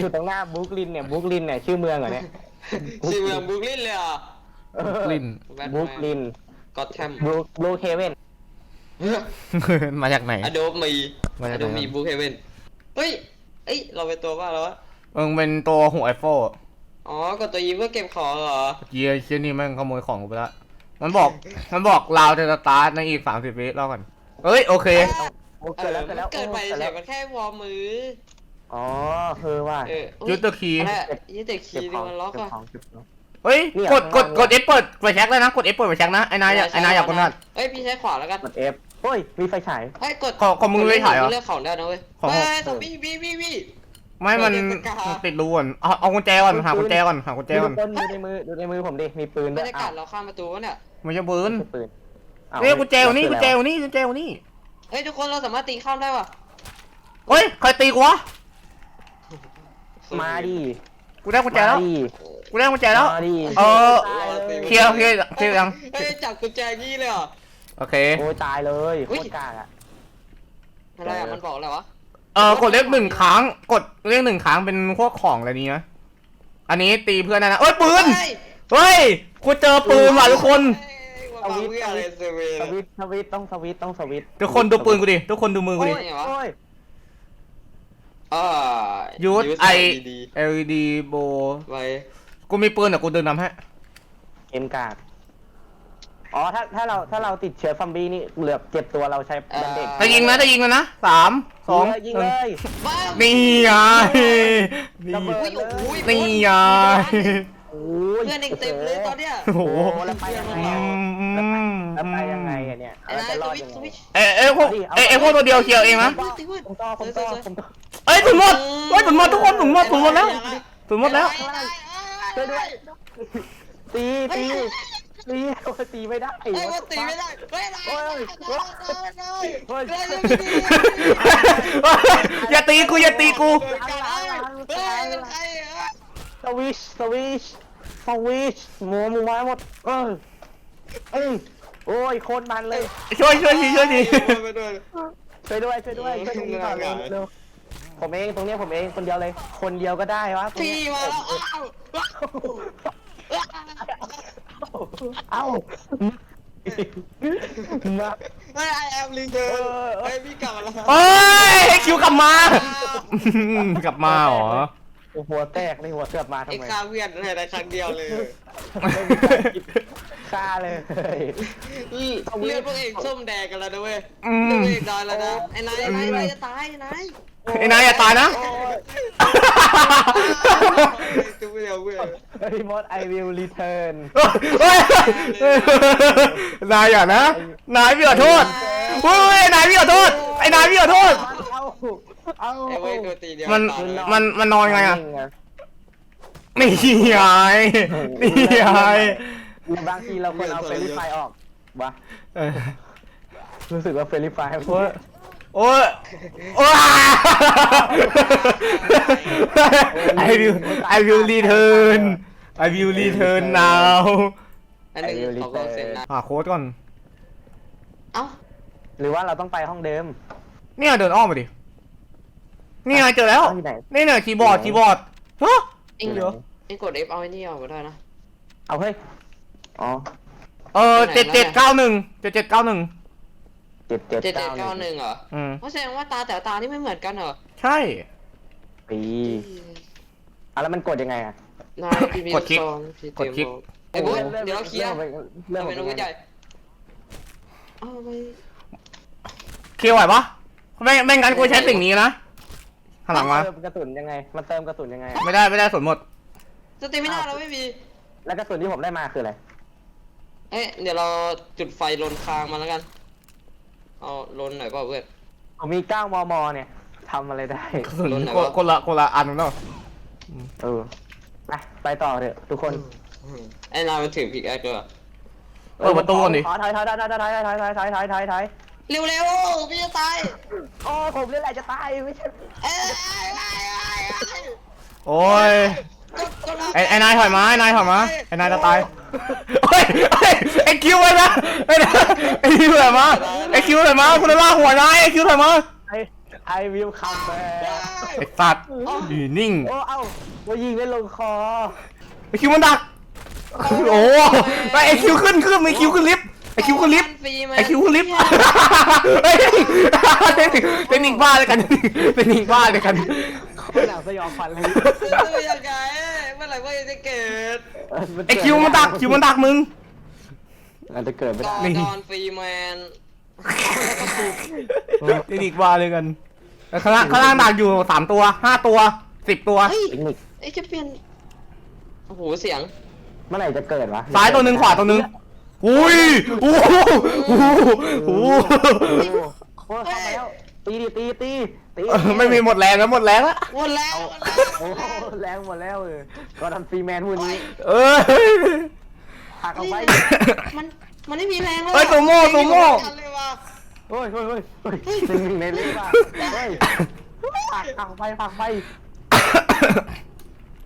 อยู่ตรงหน้าบรุกลินเนี่ยบรุกลินเนี่ยชื่อเมืองเหรอเนี่ยชื่อเมืองบรุกลินเลยเหรอะกลิ่นบรุกลินก็แทมบรุกบรุกเฮเว่นมาจากไหน อโดบมีมาจากอไหน โดบมีบรูเฮเวนเฮ้ยเอ้ย เราเป็นตัวว่าแล้ววะ มึงเป็นตัวหัวไอโฟอ๋อกดตัวยีเพื่อเก็บของเหรอเกียร์เชี่ยนี่แม่งขโมยของกูไปละ มันบอก มันบอกเราจะสตาร์ทในอีกสามสิบวิแล้วกันเอ้ย โอเค โอ้เอเกิดอแล้วเกิดแล้วเกิดไปโอ้เฉเกิยดมันแค่วอร์มมือ อ๋อเออว่าเอออุ๊ยูเตอร์คีย์ อะไรอะยูเตอร์คีเก็บย์ขดูองมันล็อกเก็บอะ ของเก็บของ เฮ้ยเนี่ยกดกดข้างล่างกดเอฟเปิดไปเช็คเลยนะกดเอฟเปิดไปเช็คนะไอ้นายอยากไอ้นายอยากกดนั่น เอ้ยพี่ใช้ขวาแล้วกันกด F โอ้ย มีไฟฉาย เฮ้ยกดของของมึงไม่ถ่ายเหรอเลือกของได้นะเว้ยของ เฮ้ยซอมบี้บี้บี้บี้ ไม่มันเปิดเอฟกา ติดรูก่อนเอาเอากุญแจก่อนหากุญแจก่อนหากุญแจดูก่อนต้นดูในมือดูในมือผมดิ มีปืนบด้รวยรยากาศเราข้ามประตูวะเนี่ย มันจะปืนไม่ใช่ปืนอ้าวเฮ้ยกุญแจอยู่นี่กุญแจอยู่นี่กุญแจอยู่นี่เฮ้ยทุกคนเราสามารถตีข้ามได้ว่ะเฮ้ยใครตีกูวะ มาดิกูได้กุญแจแล้ว มาดิกูได้กุญแจแล้ว มาดิเออตายเลยเคลียร์เคลียร์เคลียร์ยัง เฮ้ยจับกุญแจงี้เลยเหรอ โอเค โอ้ยตายเลยโคอุ๊ยตรกล้าอะอะไรอะมันบอกอะไรวะเออกดเลขหนึ่งครั้ง กดเลขหนึ่งครั้งเป็นพวกของอะไรนี้นะอันนี้ตีเพื่อนได้นะเอ้ยปืน เฮ้ยเฮ้ย กูเจอปืนว่ะทุกคนเฮ้ยมาฟังเพื่ออะไรเซเว่นสวิตช์สวิตช์ต้องสวิตช์ต้องสวิตช์ทุกคนดูปืนกูดิ ทุกคนดูมือกูโอ้ดิ ยโอ้ย อ่ายูส Use ไอดี LED โบๆไว้กูมีปืนอะกูเดินนำให้เอ็มการ์ดอ๋อถ้าถ้าเราถ้าเราติดเชื้อซอมบี้นี่เหลือบเจ็บตัวเราใช้แบนเด็กจะยิงนะจะยิงนะนะสามสองยิงหเลนึ่งยบ้านี่ไงนี่ระเบิดอุ้ยโอ้โหนี่ไง โอ้ยเพื่อนเองเต็มเลยตอนเนี้ยโอ้โหโอ้แล้วไปยังไงอือะมแล้วไปยังไงอะเนี่ยไอ้เรานายจะรสอดวิตยังช์สไงวิตช์เอ้ยเอ้ยพวกเอ้ยเอ้ยพวกตัวเดียวเคลียร์เองนะตีมืดผมต่อผมต่อผมต่อเอ้ยถุนหมดเฮ้ยถุนหมดทุกคนถุนหมดถุนหมดแล้วถุนหมดแล้ว ช่วยด้วยตีตีตีโอ้ยตีไม่ได้ไอ้ว่าตีไม่ได้เฮ้ยโอ้ยโอ้ยโอ้ยอย่าตีกูอย่าตีกูเฮ้ยเป็นใครอะ สวิชสวิชสวิชหมูหมูไม้หมด เออเอ้ยโอ้ยโคตรมันเลย ช่วยช่วยทีช่วยทีไปด้วย ช่วยด้วยช่วยด้วยช่วยตรงนี้ก่อนเร็วเร็วผมเองตรงเนี้ยผมเองคนเดียวเลย คนเดียวก็ได้วะตรงพี่เนี้ยมาแล้วอ้าวเอ้ามาเฮ้ยไอแอมลิงเดอร์เฮ้ยพี่กลับมาแล้ว เอ้ยให้คิวกลับมา กลับมาเหรอโอ้โหหัวแตกเลยหัวเสือบมาทำไอ้ไมข้าเพื่อนในครั้งเดียวเลยฆ่าเลย เลือดพวกเองส้มแดงกันแล้วนะเว้ยอืม เลือดพวกเองดอยแล้วนะไอ้นายไอ้นายไอ้นายจะตายไอ้นายไอ้นายอย่าตายนะโอ้ยตัวเดียวเว้ยเฮ้ยมด I will return เฮ้ยนายอย่านะ นายพี่ขอโทษเฮ้ยนายพี่ขอโทษ ไอ้นายพี่ขอโทษ เอา เอาไอ้เว้ยตัวตีเดียวมันตายแล้วมันมันนอนไงอะนี่ไงนี่ไงบางทีเราควรเอาเฟรนไฟออกวะเออรู้สึกว่าเฟรนไฟโอ้ยโอ้ยโอ้ย I will I will return I will return now อันนี้เขาก็เซ็นนะหาโค้ดก่อน เอ้าหรือว่าเราต้องไปห้องเดิมเนี่ยเดินอ้อมมาดิ นี่ไงเจอแล้วที่ไหน นี่เนี่ยคีย์บอร์ดคีย์บอร์ดฮะ เอ็งเดี๋ยว เอ็งกด F เอาไอ้นี่ออกก็ได้นะ เอาเฮ้ย อ๋อเออเจ็ดเจ็ดเก้าหนึ่งเจ็ดเจ็ดเก้าหนึ่งเจ็ดเจ็ดเจ็ดเจ็ดเก้าเก้าหนึ่งเหรออืมเพราะแสดงว่าตาแต่ละตานี่ไม่เหมือนกันเหรอใช่ ปีอะแล้วมันกดยังไงอะนายพีบีกดคลิกซองพีกดคลิกไอ้บุ๊คเดี๋ยวเราเคลียร์เรื่องเราขเป็อนงนักเรื่วิองจัยเอาไป เคลียร์ไหวปะไม่ไม่งั้นกูใช้สิ่งนี้นะ หันหลังมา เติมกระสุนยังไง มันเติมกระสุนยังไงอะไม่ได้ไม่ได้สนหมด สเตมิน่าเราไม่มี แล้วกระสุนที่ผมได้มาคืออะไร เอ๊ะเดี๋ยวเราจุดไฟลนคางมาแล้วกัน เอาลนหน่อยเปล่าเพื่อน ผมมี9มมเนี่ยทำอะไรได้ กระสุนรุ่นไหนคนวะ คนละคนละอันแล้วเออไปไปต่อเถอะทุกคนไอ้นายมันถือพิกแอคด้วยเหรอเปิดประตูก่อนดิขอถอยถอยถอยถอยถอยถอยถอยถอยถอยถอยถอยถอย เร็วเร็วๆพี่จะตายโอ้ผมเล่นอะไรจะตายไม่ใช่เอ้ยเอ้ยเอ้ยเอ้ยเอ้ยโอ้ยกดกดแล้วไอ้ไอ้นายถอยมาไอ้นายถอยมาไอ้นายจะตายเฮ้ยเฮ้ยไอ้คิวเลยนะไอ้นายไอ้คิวถอยมาไอ้คิวถอยมาคุณล่าหัวนายไอ้คิวถอยมาไอ้ไอ I will come back ไอ้สัตว์อยู่นิ่งโอ้เอ้าว่ายิงได้ลงคอไอคิวมันดักโอ้ไปไอคิวขึ้นขึ้นไอคิวขึ้นลิฟต์ ไอคิวขึ้นลิฟต์ฟรีมาไอคิวขึ้นลิฟต์เฮ้ยเทคนิคเทคนิคบ้าเลยกันเทคนิคบ้าเลยกันคนหนังสยองขวัญเลยตัวยังไงเมื่อไหร่ว่าจะเกิดไอคิวมันดักคิวมันดักมึงอาจจะเกิดไม่กได้อนี่ดอนฟรีแมนเทคนิคบ้าเลยกันแต่ข้างล่างข้างล่างดักอยู่สามตัวห้าตัวสิบตัวเฮ้ยเทคนิคไอ้จะเปลี่ยนโอ้โหเสียงเมื่อไหร่จะเกิดวะซ้ายตัวหนึ่งขวาตัวหนึ่ง อุ้ยโอ้โหโอ้โหโอ้โหโอ้โหโอ้ยเข้ามาแล้วตีดิตีตีตีไม่มีหมดแรงแล้วหมดแรงแล้วหมดแล้วโอ้โหแรงหมดแล้วเออก็ทำฟรีแมนพูดนี้เอ้ยหักเอาไปมันมันไม่มีแรงแล้วเอ้ยตัวโม่ตัวโม่กันเลยว่ะโอ้ยโอ้ยโอ้ยโอ้ยหนึ่งหนึ่งในเล่ว่ะเฮ้ยผักผักไปผักไป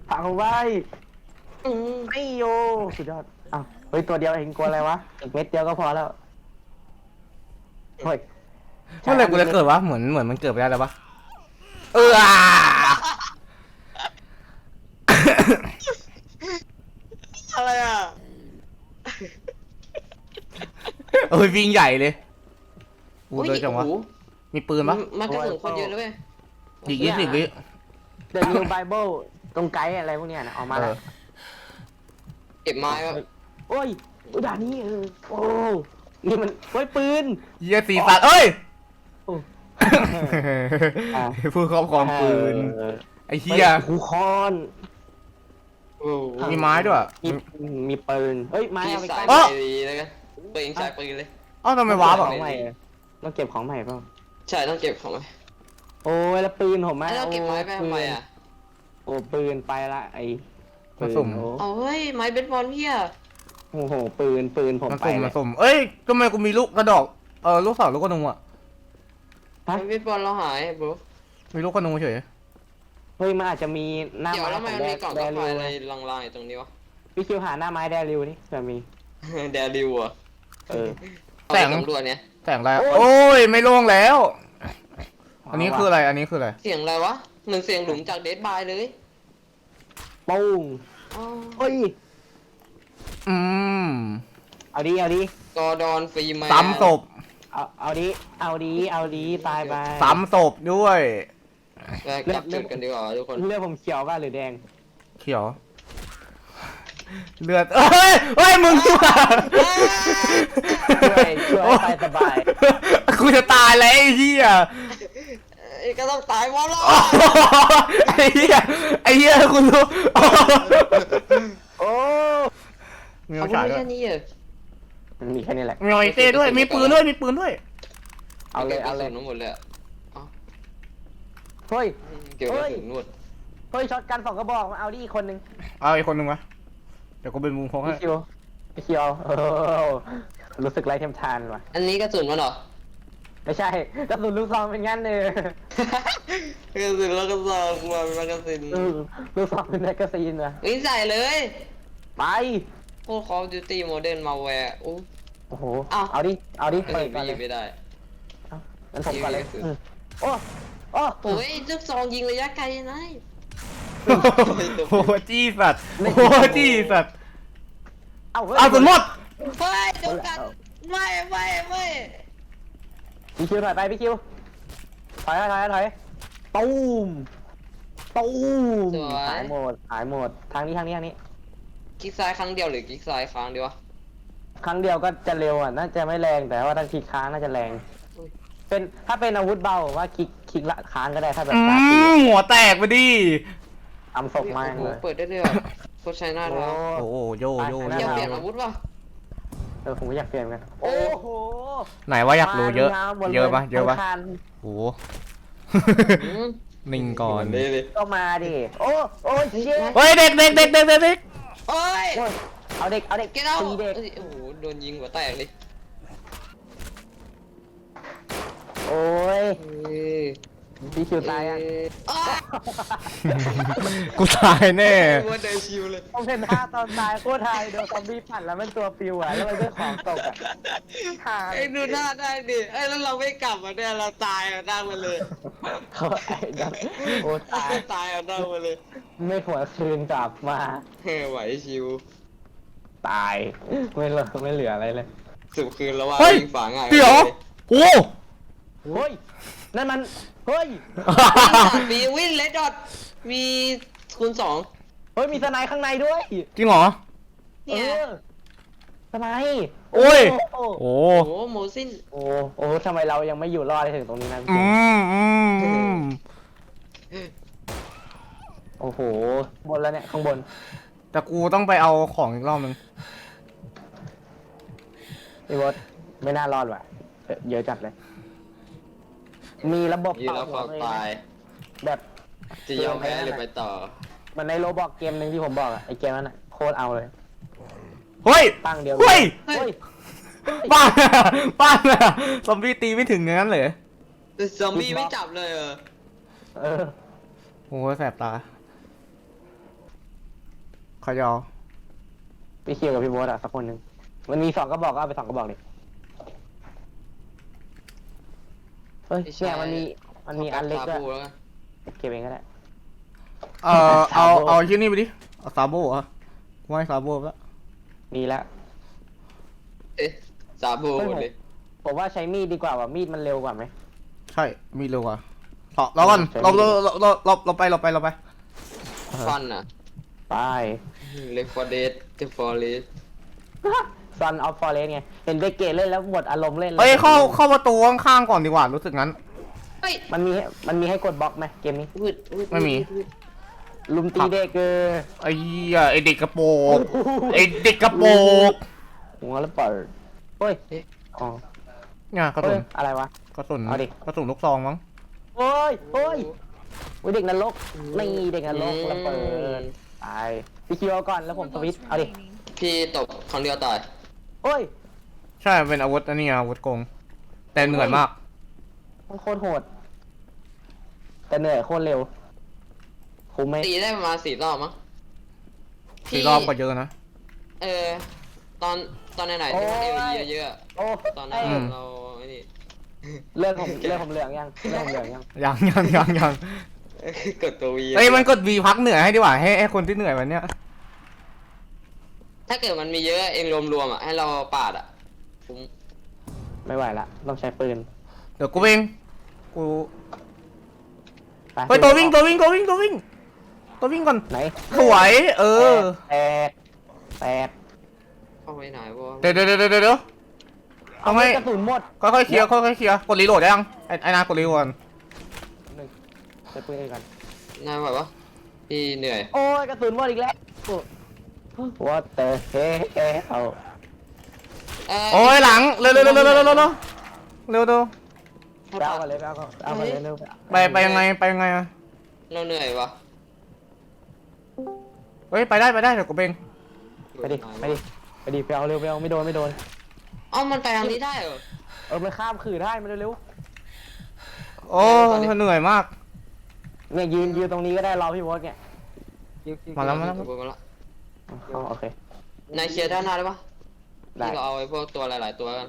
ผักเอาไปอืมไม่โยสุดยอดอ้าวเฮ้ยตัวเดียวเองกลัวอะไรวะอีกเม็ดเดียวก็พอแล้วเฮ้ยเมื่อไหร่กูจะเกิดวะเหมือนเหมือนมันเกิดไปได้แล้วปะเอออะไรอะเอ้ยวิ่งใหญ่เลยกูอุ้ยเลยจังวะโอ้โหมีปืนปะมันกระสุนคนเยอะเลยเว้ยอีกยี่สิบวิเดอะนิวไบเบิลตรงไกด์อะไรพวกเนี้ยนะออกมาแล้วเออเก็บไม้ไว้ โอ้ยอุยด่านนี้เออโอ้นี่มันโอ้ยปืนเยี่ยสีสัตว์เอ้ยโอ้ อะ ผู้ครอบครองปืนเออไอ้เหี้ยหูคอนโอ้โหมีไม้ด้วยมีมีปืนเฮ้ยไม้พี่เอาไปสายใกล้ไปดีเลยกันปืนใช้ปืนเลย เอ้าทำไมว้าบขอะองใหม่ต้องเก็บของใหม่เปล่าใช่ต้องเก็บของไว้โอ้ยแล้วปืนผมแล้วเราเก็บไม้ไปทำไมอะโอ้ปืนไปละไอ้ปืนโอ้เอาเฮ้ยไม้เบสบอลพี่อะ โอ้โหปืนปืนผมมันไปสุ่มเลมันยสุ่มเอ้ยทำไมกูมีลูกกระดอกเออลูกสาวลูกกระนุงอะฮะไม้เบสบอลเราหายบรมีลูกกระนุงเฉยเฮ้ยมันอาจจะมีหน้าเดี๋ยวไม้แล้วขมัอนงมีกล่องแดกาแฟริวอะไรลางๆอยู่ตรงนี้วะ พี่คิวหาหน้าไม้แดริวนี่จะมีแดริวอะเออเอาไปสำรวจเนี่ยแสงอะไรโอ้ยโอ้ยไม่ล่วงแล้ว อันนี้คืออะไรอันนี้คืออะไรเสียงอะไรวะเหมือนเสียงหลุมจากเดดบายเลยปุ้งอ๋อเฮ้ย อืมเอาดีเอาดีกอร์ดอนฟรีแมนซ้ำศพเอาเอาดีเอาดีเอาดีตายไปซ้ำศพด้วยไปกลับจุดกันดีกว่าทุกคนเลือดผมเขียวป่ะหรือแดงเขียว เลือดเอ้ยเฮ้ยมึงตัวช่วยช่วยไปสบายกูจะตายแล้วไอ้เหี้ยไอ้ก็ต้องตายเพราะเราไอ้เหี้ยไอ้เหี้ยคุณรู้โอ้ มีเอามาพูดฉายด้วแค่ยนี้เหรอมันมีแค่นี้แหละ มีไอเต้ด้วยมีปืนด้วยมีปืนด้วย เอาเลยเอาเลยก็บกระสุนทั้งหมดเลยอะเฮ้ย เกี่ยวกับถึงนวดเฮ้ยช็อตกันสองกระบอกมาเอาดิอีกคนนึงเอาอีกคนหนึ่งวะเดี๋ยวกูเป็นมุมพงให้พี่คิวพี่คิวเออรู้สึกไรเทมทานว่ะ อันนี้กระสุนมันเหรอ ไม่ใช่กระสุนลูกซองเป็นงั้นเนอะกระสุนแล้วก็ซองมาเป็นกระสุนเออลูกซองเป็นแมกกาซีนว่ะนี่ใส่เลย ไป พวก Call of Duty Modern Malware อู้โอ้โห อ้าว เอาดิ เอาดิเอ้เปิยดก่อนไม่เลยไม่ได้งั้นผมก่อนเลยยิงเลยอืมโอ้ โอ้โอ้ยลูกซองยิงระยะไกลนะ โอ้โหจี้สัตว์โอ้โหจี้สัตว์เอาเฮ้ยเอาสุดหมดเฮ้ยเดี๋ยวกันไม่ไม่ไม่พี่คิวถอยไปพี่คิว ถอยถอยถอยถอยตูมตูมสวยหายหมดหายหมด ทางนี้ทางนี้ทางนี้ คลิกซ้ายครั้งเดียวหรือคลิกซ้ายครั้งเดียววะครั้งเดียวก็จะเร็วอะน่าจะไม่แรงแต่ว่าถ้าคลิกค้างน่าจะแรงอุ้ยเป็นถ้าเป็นอาวุธเบาว่าคลิกคลิกละค้างก็ได้ถ้าแบบอืตาตีมหัวแตกไปดิ ทำศพมากโอ้โหเลย เปิดได้เลยเหรอโคตรใช้หน้าโอ้แล้วโอ้โหโยโยไปโยอยากไปเปลี่ยนอาวุธป่ะเออผมก็อยากเปลี่ยนเหมือนกันโอ้โหไหนว่าอยากรู้เยอะมหมดลเยอะปะเยอะปะทั้งคันโอ้โห อืมนิ่งก่อนดีเลยก็มาดิโอ้โอ้ยเจ๊เฮ้ยเด็กเด็กเด็กเด็กเด็กเด็ก โอ้ยโอ้ยเอาเด็ก เอาเด็กเกล้าตีเด็ก โอ้โห โดนยิงหัวแตกเลยโอ้ย เฮ้ย พี่คิวตายอะเอ้ยกูตายแน่ว่าเดชิวเลยผมเห็นท่าตอนตายโคตรไทยโดนซอมบี้ปั่นแล้วมันตัวปิวอะแล้วมันก็ของตกอะท่าไอ้ดูหน้าได้ดิไอ้แล้วเราไม่กลับมาเนี่ยเราตายอะนั่งมาเลยเขาไอ้ดันโอ้ตายตายอะนั่งมาเลยไม่หัวคืนกลับมา เฮ้ยไหวชิวตายไม่เหลือไม่เหลืออะไรเลย สุดคืนแล้วว่าเฮ้ย ยิงฝาง่ายเดี๋ยว โอ้เฮ้ย นั่นมัน เฮ้ย มีวินเลดดอทมีคูณสองเฮ้ย มีสไนด์ข้างในด้วย จริงเหรอ เออสไนด์โอ้ย โอ้โอ้โอ้โหโมซินโอ้โอ้ทำไมเรายังไม่อยู่รอดได้ถึงตรงนี้นะพี่อืเก่งมอืมอืมโอ้โห บนแล้วเนี่ย ข้างบน แต่กูต้องไปเอาของอีกรอบนึงพี่บอสไม่น่ารอดว่ะเยอะเยอะจัดเลย มีระบบยี่เป่าแล้วหัวความเลยตายแบบจะยอมแพ้หรือไปต่อ มันในโรบอกเกมหนึ่งที่ผมบอกอะไอเกมนั้นอะโคตรเอาเลย เฮ้ยตั้งเดียวเฮ้ยเฮ้ยป้าป้าซอมบี้ตีไม่ถึงอย่างนั้นเลยแต่ซอมบี้ไม่จับเลยเหรอเออโอ้ยแสบตาขยอ พี่คิวกับพี่โบอสอะสักคนหนึ่งมันมีสองกระบอกก็เอาไปสองกระบอกดิเฮ้ย เนี่ยมันมีมันมีอันเล็กด้วยชาบูแล้วกันเก็บเองก็ได้ เออเอา ซาโบ เอาชิ้นนี้ไปดิ เอาซาโบเหรอะไม่ซาโบแล้วดีแล้ว เอ๊ะชาบูหมดเลยผมว่าใช้มีดดีกว่าว่ะมีดมันเร็วกว่าไหม ใช่ มีเร็วกว่าต่อเราก่อนใช่ เราเราเราเราเราเราไปเราไปเราไป ฟันอะ ไป เลฟฟอร์เดสเดฟฟอร์เรส Son of Forest ไง เห็นเบเกตเล่นแล้วหมดอารมณ์เล่นลเอ้ยเข้าเข้าประตูข้างๆก่อนดีกว่ารู้สึกงั้น เฮ้ยมันมีให้มันมีให้กดบล็อกไหมเกมนี้วืดวืดไม่มีวืดลุมตีเด็กเกอไอ้เหี้ยไอ้เด็กกระโปรงไอ้เด็กกระโปรงหัวแล้วเปิดเฮ้ยอ๋อเนี่ยกระสุเฮ้ยนอะไรวะ กระสุนเอาดิ กระสุนลูกซองมั้งเฮ้ยเฮ้ยโอ้ยเด็กนรกนี่เด็กนรกแล้วเปิดตายพี่คิวเอาก่อนแล้วผมสวิตช์เอาดิพี่ตบครั้งเดียวตาย เฮ้ยใช่เป็นอาวุธอันนี้อาวุธโกง แต่เหนื่อยมาก มันโคตรโหด แต่เหนื่อยโคตรเร็วคุ้มไหมตีได้ประมาณสี่รอบมั้งสี่รอบก็เยอะนะ เออ ตอนตอนไหนๆที่มันเอวีเยอะๆอะโอ้ตอนนั้นอืม เราไอ้นี่ เลือดผมเลือดผมเหลืองยังเลือดผมเหลืองยังยังยังยังยังกดตัววีเอ้ยมันกดวีพักเหนื่อยให้ดีกว่าให้ให้คนที่เหนื่อยวันเนี้ย ถ้าเกิดมันมีเยอะเองรวมๆอะให้เราปาดอะคุ้มไม่ไหวละต้องใช้ปืนเดี๋ยวกูเองกูไปเฮ้ยตัววิ่งตัววิ่งตัววิ่งตัววิ่งตัววิ่งก่อนไหนสวยเออแตกแตกเข้าไปไหนวะเดี๋ยวเดี๋ยวเดี๋ยวเดี๋ยวเดี๋ยวเอาทำไมกระสุนหมดค่อยๆเคลียร์ค่อยๆเคลียร์กดรีโหลดได้ยังไอ้ไอ้นากดรีโหลดก่อนหนึ่งใช้ปืนกันนายไหวปะพี่เหนื่อยโอ้ยกระสุนหมดอีกแล้ว ว่าแต่เฮ้เฮ้เอาเโอ้ยหลัง เร็วเร็วเร็วเร็วเร็วเร็วเร็วเร็วเร็วเร็วถ้าไปเอาปากัดนเลยไปเอากันเอากันเลยเร็วไปไปยังไงไปยังไงอะเราเหนื่อยวะเฮ้ยไปได้ไปได้เดี๋ยวกูเองไปดิไปดิไปดิไปเอาเร็วไปเอาไม่โดนไม่โดนเอ้ามันไปทางนี้ได้เหรอเออมันข้ามขื่อได้มันเร็วโอ้เหนื่อยมากๆเนี่ยยืนยืนตรงนี้ก็ได้รอพี่วอสเนี่ย มาแล้วมาแล้ว มาแล้ว อ๋อโอเคนายเคลียร์ด้านหน้าได้ปะได้ที่เราเอาไอ้พวกตัวหลาย ๆ ตัวกัน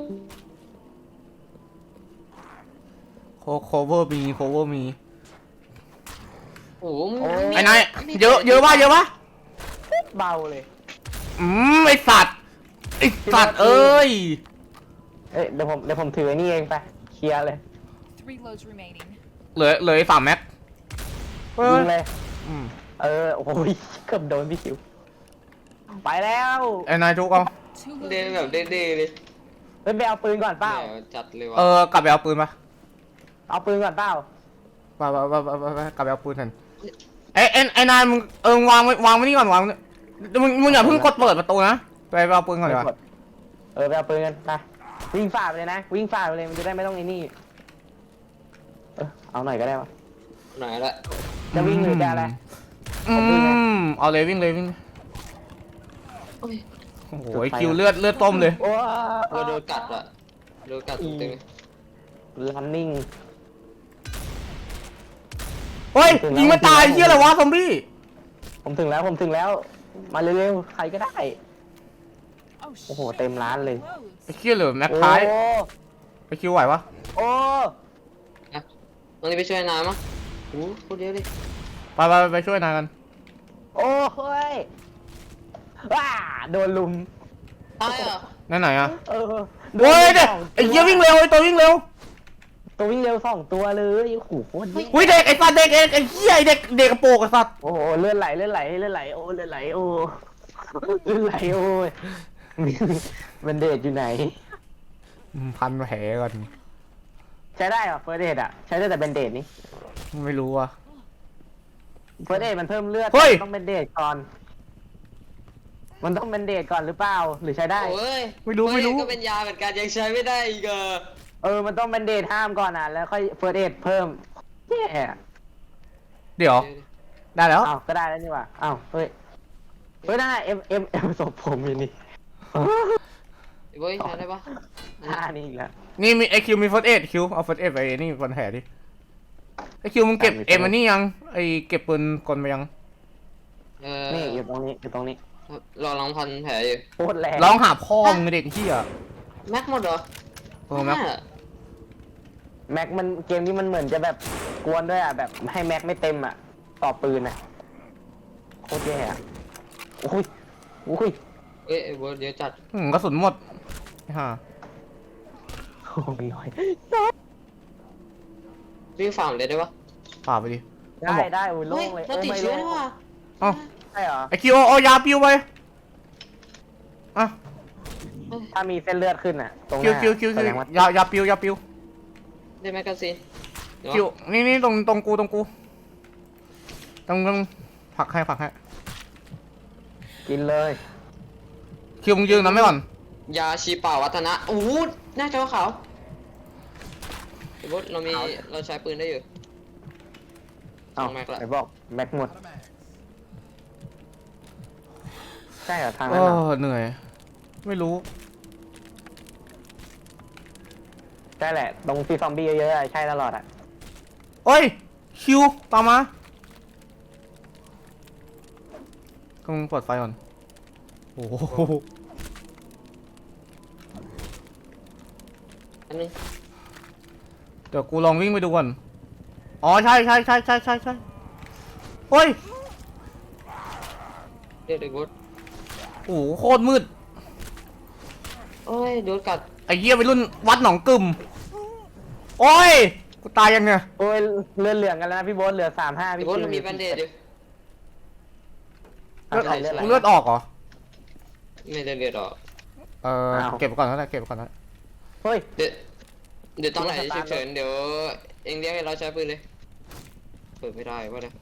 โคโคเวอร์มีโคเวอร์มีโอ้โหมันไอ้นายเยอะเยอะป่ะเยอะป่ะเบาเลย อืมไอสัตว์ไอสัตว์เอ้ยเอ้ยเดี๋ยวผมเดี๋ยวผมถือไอ้นี่เองไปเคลียร์เลย Three loads remaining. เหลือเหลือสามแม็กเฮ้ยิยงเลย อืม เออโอ้ยเกือบโดนพี่คิว ไปแล้วไอ้นายทุกเอา Two loads เดินแบบ remaining. เด้ๆเลยเฮ้ยไปเอาปืนก่อนเปล่าเนี่ยจัดเลยวะเออกลับไปเอาปืนมาเอาปืนก่อนเปล่าไปไปไปไปไปไปกลับไปเอาปืนทันไอ้ไอ้ไอ้นายมึงเออวางไว้วางไว้นี่ก่อนวางไว้มึงมึงอย่าเพิ่งกดเปิดประตูนะไปไปเอาปืนก่อนดีกว่าเออไปเอาปืนกันไปวิ่งฝ่าไปเลยนะ วิ่งฝ่าไปเลยมันจะได้ไม่ต้องไอ้นี่เออเอาหน่อยก็ได้วะไหนละจะวิ่งหรือจะอะไร อืมเอาเลยวิ่งเลยวิ่งเลย โอ้ยโอ้โหคิวเลือดเลือดต้มเลยโอ้เออโดนกัดอะโดนกัดเต็มๆเลยลันนิ่ง เฮ้ยยิงมันตายเฮียอะไรวะซอมบี้ผมถึงแล้วผมถึงแล้ว มาเร็วๆ ใครก็ได้ Oh, Oh, shit. tem lá, my Lê. clothes. ไอ้เฮียเหลือแม็กโอ้ท้ายไอ้คิวไหวปะโอ้นะตรงนี้ไปช่วยนายมั้งโอ้โหเดียวดิไปไปไปช่วยนายกัน โอ้เฮ้ย ว้าโดนลุม ตายเหรอนั่นไหนอะเออโดนโอ้ยเด็กสองไอ้เหี้ยวิ่งเร็วไอ้ตัววิ่งเร็วตัววิ่งเร็วสองตัวเลยโอ้โหโคตรเยอะอุ้ยเด็กไอ้สัตว์เด็กเองไอ้เหี้ยไอ้เด็กเด็กกระโปรงไอ้สัตว์โอ้โหเลือดไหลเลือดไหลเลือดไหลโอ้เลือดไหลโอ้เลือดไหลโอ้ยเบนเดดอยู่ไหน อืมพันแผลก่อนใช้ได้เหรอเฟิร์สเดดอะใช้ได้แต่เบนเดดนี่ไม่รู้อะเฟิร์สเดดมันเพิ่มเลือดเฮ้ย ต้องเบนเดดก่อน มันต้องเบนเดดก่อนหรือเปล่าหรือใช้ได้ โอ้ยไม่รู้ไม่รู้เฮ้ยก็เป็นยาเหมือนกันยังใช้ไม่ได้อีกเออเออมันต้องเบนเดดห้ามก่อนอะแล้วค่อยเฟิร์สเดดเพิ่มแย่เดี๋ยว ได้แล้ว อ้าวก็ได้แล้วนี่หว่าอ้าวเฮ้ยเฮ้ยนั่นน่ะเอ็มเอ็มเอ็มศพผมอยู่นี่ไอ้เว้ยใช้ได้ปะท่านี่อีกแล้ว นี่มีไอคิวมีเฟิร์สเอ็ดคิวเอาเฟิร์สเอ็ดไปนี่ฟันแผลดิไอคิวมึงเก็บอะมี เอ็มอันนี้ยังไอเก็บปืนกลไปยัง เออนี่อยู่ตรงนี้อยู่ตรงนี้ รอลองพันแผลอยู่โคตรแรงร้องหาพ่อมึงเด็กเหี้ยแม็กหมดเหรอเออแม็กห้าแม็กมันเกมนี้มันเหมือนจะแบบกวนด้วยอะแบบให้แม็กไม่เต็มอะต่อปืนอะโคตรแย่อะโอ้ยโอ้ยเอ้ยไอ้เว้ยเดี๋ยวจัดอืมกระสุนหมดฮ่าโอ้ยน้อยวิ่งฝ่าเลยได้ปะป่าไปดิได้ได้โอ้ยโล่เฮ้ยงเลยเราโอ้ติดไม่เชื้อโล่นี่งว่ะเอ้า ใช่เหรอไอคิวเอาเอายาปิวไปอะถ้ามีเส้นเลือดขึ้นอะตรงหคิวน้าคิวคิวแสคิวดงว่ายายาปิวยาปิวได้แมกกาซีนเดี๋ยคิวนี่นี่ตรงตรงกูตรงกูตรงตรงผลักให้ผลักให้กินเลยคิวมึงยืนนั้นไม่ก่อนยาชีป่าวัฒนะโอ้โหหน้าจอขาวไอ้เว้ยเรามีเราใช้ปืนได้อยู่ เอ้าแม็กละ ไหนบอกแม็กหมด ใช่เหรอทางเอนั้นเหรออเหนื่อย ไม่รู้ ใช่แหละ ตรงที่ซอมบี้เยอะๆอะใช่ตลอดอะ โอ้ย คิวตามมาต้องเปิดไฟก่อน โอ้โหอันนึงเดี๋ยวกูลองวิ่งไปดูก่อน อ๋อใช่ใช่ใช่ใช่ใช่ใช่โอ้ย เดี๋ยวไอ้เว้ย โอ้โหโคตรมืด โอ้ยโดนกัด ไอ้เหี้ยไปรุ่นวัดหนองกึ่มโอ้ย กูตายยังเนี่ยโอ้ยเลือดเหลืองกันแล้วนะพี่โบ๊ทเหลือสามห้าไอ้พี่เว้ยคิวมันมีแบนเดดอยู่อะใครเลือดไหลมึงเลือดออกเหรอ ไม่ได้เลือดออก เอออ้าวเก็บไว้ก่อนแล้วเก็บไว้ก่อนแล้วเฮ้ย เดี๋ยวเดี๋ยวตอนไหนดูว่าสตาฉุร์ทกเฉินเดี๋ยวเองเรียกให้เราใช้ปืนเลย เปิดไม่ได้วะเนี่ย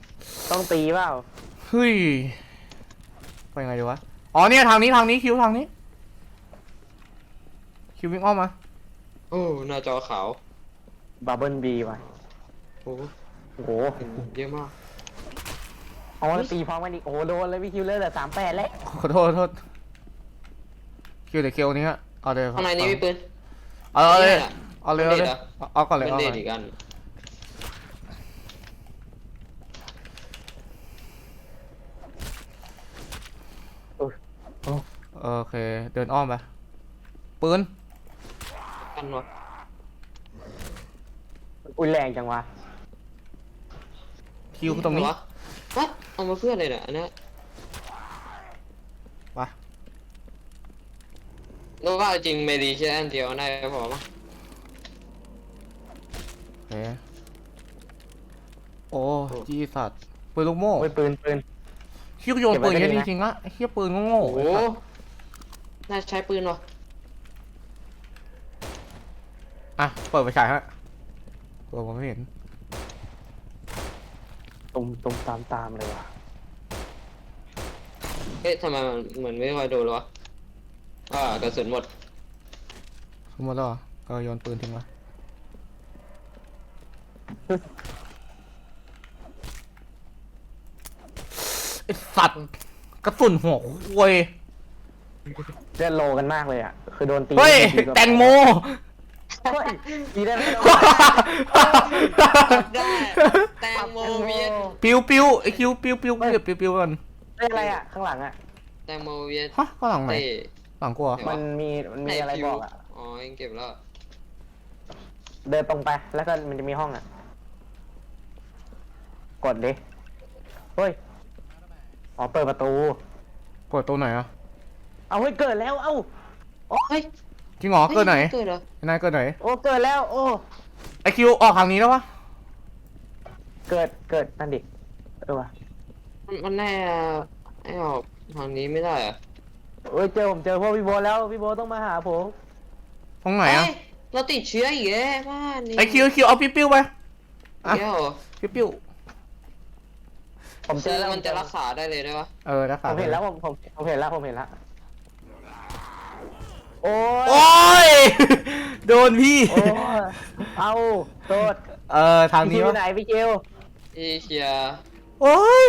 ต้องตีเปล่า เฮ้ยไปยังไงดีวะ อ๋อเนี่ยทางนี้ทางนี้คิวทางนี้ คิววิ่งอ้อมมา โอ้หน้าจอขาวบับเบิลบีว่ะโอ้โหโอ้โหเยอะมากเอาแล้วตีพร้อมกันอีกโอ้โหโดนเลยพี่คิวเลือดเหลือสามแปดแล้วขอโทษขอโทษคิวเดี๋ยวคิวนี้ฮะเอาเดี๋ยวข้างในนี้มีปืนเอาเอาเลยนี่แหละเอาเลยเอาเลยเบนเดดเหรอเอาเอาก่อนเลยเป็นเอาเดก่อทนอีกอัน โอเค เดินอ้อมไปปืนกันวะอุ้ยแรงจังวะคิวตรงนี้วะวะเอามาเพื่ออะไรเนี่ยอันเนี้ยไปรู้ว่าจริงเมดีแค่อันเดียวได้พอมั้งโอเคโอ้จีสัตว์ปืนลูกโม่โอ้ยปืนปืนคิวโยนเก็บไว้ปืนแค่ก็ดีนี้นะจริงๆละไอ้เฮียปืนโง่ๆโอ้ไอ้โหสัส น่าใช้ปืนวะอะ เปิดไฟฉายฮะเปิดผมไม่เห็นตุมตุมตามตามเลยว่ะเอ๊ะทำไมมันเหมือนไม่ค่อยโดนเลยวะอ่ากระสุนหมด สมมติแล้วเหรอก็โยนปืนทิ้งไว้ไอ้สัตว์กระสุนหัวควย เลือดโลกันมากเลยอะ คือโดนตีเฮ้ยทีก็แตงโม เฮ้ยดีได้ไหมได้แตงโมเวียนปิวปิวไอคิวปิวปิวเก็บปิวปิวก่อนเฮ้ยอะไรอะ ข้างหลังอะ แตงโมเวียนฮะก็หลังไหนเต้หลังกูเหรอไหนวะมันมีมันมีอะไรบอกอะ อ๋อเองเก็บแล้ว เดินตรงไป แล้วก็มันจะมีห้องอะ กดดิ เฮ้ย อ๋อเปิดประตู เปิดตัวไหนอะ เอาเฮ้ยเกิดแล้ว เอ้าเฮ้ยจริงเหรอเกิดไหนเกิดเหรอไอ้นายเกิดไหนโอ้เกิดแล้ว โอ้ ไอคิวออกทางนี้แล้ววะเกิดเกิดนั่นดิเออว่ะมันมันแน่ไอ้ออกทางนี้ไม่ได้เหรอะเอ้ยเจอผมเจอพวกพี่โบทแล้วพี่โบทต้องมาหาผมตรงไหนอะเฮ้ยเราติดเชื้ออีกแล้วบ้านนี่ไอคิวคิวเอาปิวปิวไปอะเดี๋ยวเหรอปิวปิวผมเจคืออแล้วมันจะรักษาได้เลยได้ปะเออรักผษามเห็นแล้วผมผมผมเห็นแล้วผมเห็นแล้ว โอ้ยโอ้ย โดนพี่ โอ้ยเอาโทษเออทางพี่นี้คิววะไหนพี่คิวอีเชียร์โอ้ย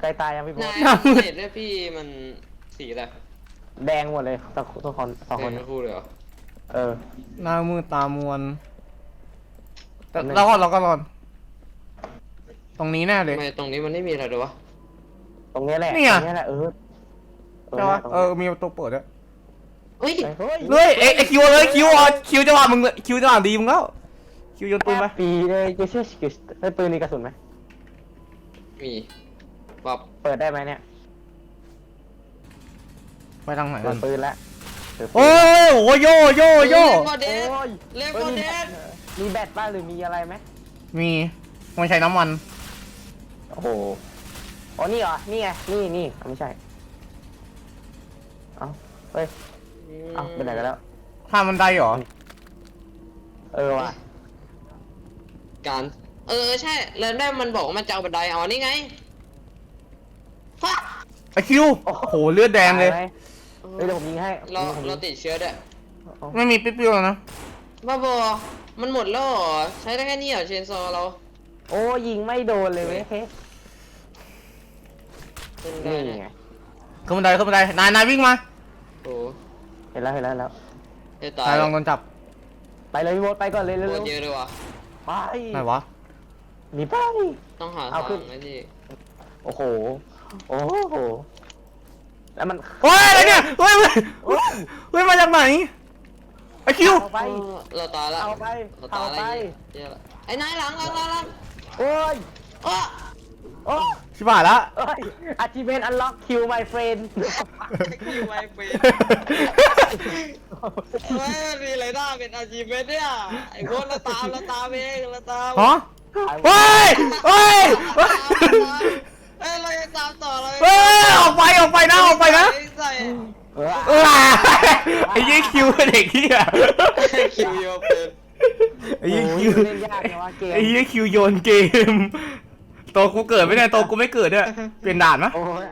ใกล้ตายยังพี่โบทนายหน้ามืดเห็นด้วยพี่มันสีอะไรแดงหมดเลยทุกทุกคนสองคนเห็นทั้งคู่เลยเหรอเออ หน้ามืดตามวนแต่ทำไมเราก็เราก็รอน ตรงนี้แน่เลย ทำไมตรงนี้มันไม่มีอะไรเลยวะตรงนี้แหละเนี่ย ตรงนี้แหละเออใช่ปะตรงเอนี้อมีประตูเปิดด้วย เฮ้ยเฮ้ยเฮ้ยเอ้ยไอคิวเลยคิวอะคิวจังหวะมึงเลยคิวจังหวะดีมึงแล้วคิวโยนปืนไปปีเลยกูเชื่อกูเฮ้ยปืนมีกระสุนไหมมีปับเปิดได้ไหมเนี่ยไปทางไหนเปิกัดนปืนแล้วเปิดปืนโอ้ยโอ้ยโยโยโยเลฟโฟเดโอ้สยเลฟเฮ้โฟยมีเดแบตสมีแบตบ้างหรือมีอะไรไหมมีมันใช้น้ำมันโอ้โหอ๋อนี่เหรอนี่ไงนี่นี่เอาไม่ใช่เอ้าเฮ้ย เอ้าไปไหนกันแล้วข้ามมันไดเหรอ เออว่ะการเออใช่แล้วได้มันบอกว่ามันจะเอาบันไดเอานี่ไงฟะไอคิว โอ้โห เลือดแดงเลย ตาไหมเฮ้ยเดี๋ยวผมยิงให้เราผมยิงเราติดเชื้อด้วยเอาไม่มีปิ๊บๆแล้วนะ บ้าบอมันหมดแล้วเหรอใช้ได้แค่นี้เหรอเชนซอเราโอ้ยิงไม่โดนเลยเว้ยเฮ้ยเป็นได้นี่นะไงขึ้นบันไดขึ้นบันได นายนายวิ่งมาโอ้ เห็นแล้วเห็นแล้วเห็นแล้ว จะตายนายลองโดนจับไปเลยพี่โบทไปก่อนเลยโคเร็ตวรเยอะเลยวะๆไปไหนวะหนีไป ต้องหาเอาทางขึ้นนะพี่โอ้โห โอ้โห แล้วมันเฮ้ยอะไรเนี่ยเฮ้ยเฮ้ยเฮ้ยเฮ้ยมาจากไหนไอคิว เอาไป เออเราตายละเอาไปเราตายเอาไปละเหี้ยละไอ้นายหลังหลังหลังหลังโอ้ยอ้อ โอ้ยชิบหายละโอ้ย achievement unlock kill my friend คิวไวเฟนเฮ้ยมันมีอะไรได้เป็นอาชีพเนี่ยไอ้พวกเราตามเราตามเองเราตามฮะเฮ้ยเฮ้ยเฮ้ยเอ้ยเราจะตามต่อเลยเฮ้ยออกไปออกไปนะออกไปนะใส่เออเออไอ้ยี่คิวเด็กที่อะคิวโยเป็นไอ้ยี่โอ้ยคิวเล่นยากนะว่าเกมไอ้ยี่คิวโยนเกม ตัวกูเกิดไม่ได้ตัวกูไม่เกิดด้วยเปลี่ยนด่านมะ โอ้ย